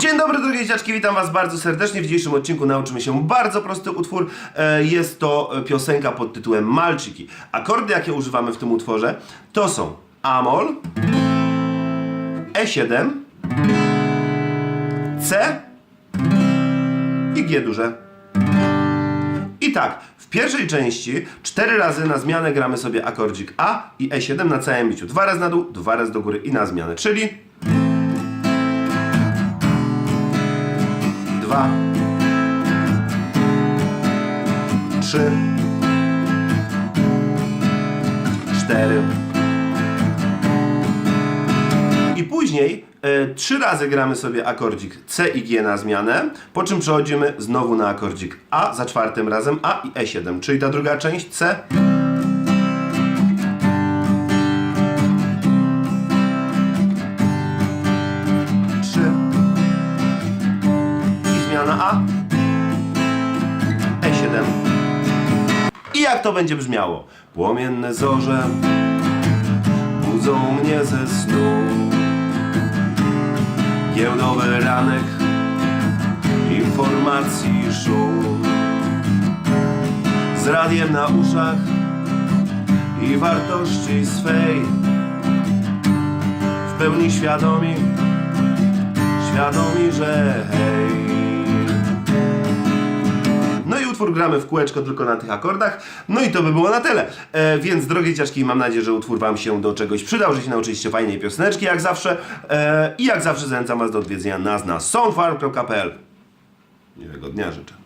Dzień dobry drogie dzieciaczki, witam was bardzo serdecznie. W dzisiejszym odcinku nauczymy się bardzo prosty utwór. E, Jest to e, piosenka pod tytułem Malczyki. Akordy jakie używamy w tym utworze to są Amol, E7, C i G duże. I tak, w pierwszej części cztery razy na zmianę gramy sobie akordzik A i E7 na całym biciu. Dwa razy na dół, dwa razy do góry i na zmianę, czyli dwa, trzy, cztery. I później e, trzy razy gramy sobie akordzik C i G na zmianę, po czym przechodzimy znowu na akordzik A za czwartym razem A i E7, czyli ta druga część C. Zmiana A. E7. I jak to będzie brzmiało? Płomienne zorze budzą mnie ze snu. Giełdowy ranek, informacji szum. Z radiem na uszach i wartości swej. W pełni świadomi, świadomi, że hej. Utwór gramy w kółeczko tylko na tych akordach. No i to by było na tyle. E, więc drogie dzieciaczki, mam nadzieję, że utwór Wam się do czegoś przydał, że się nauczyliście fajnej pioseneczki jak zawsze. E, I jak zawsze zachęcam Was do odwiedzenia nas na songfarm.pl. Miłego dnia życzę.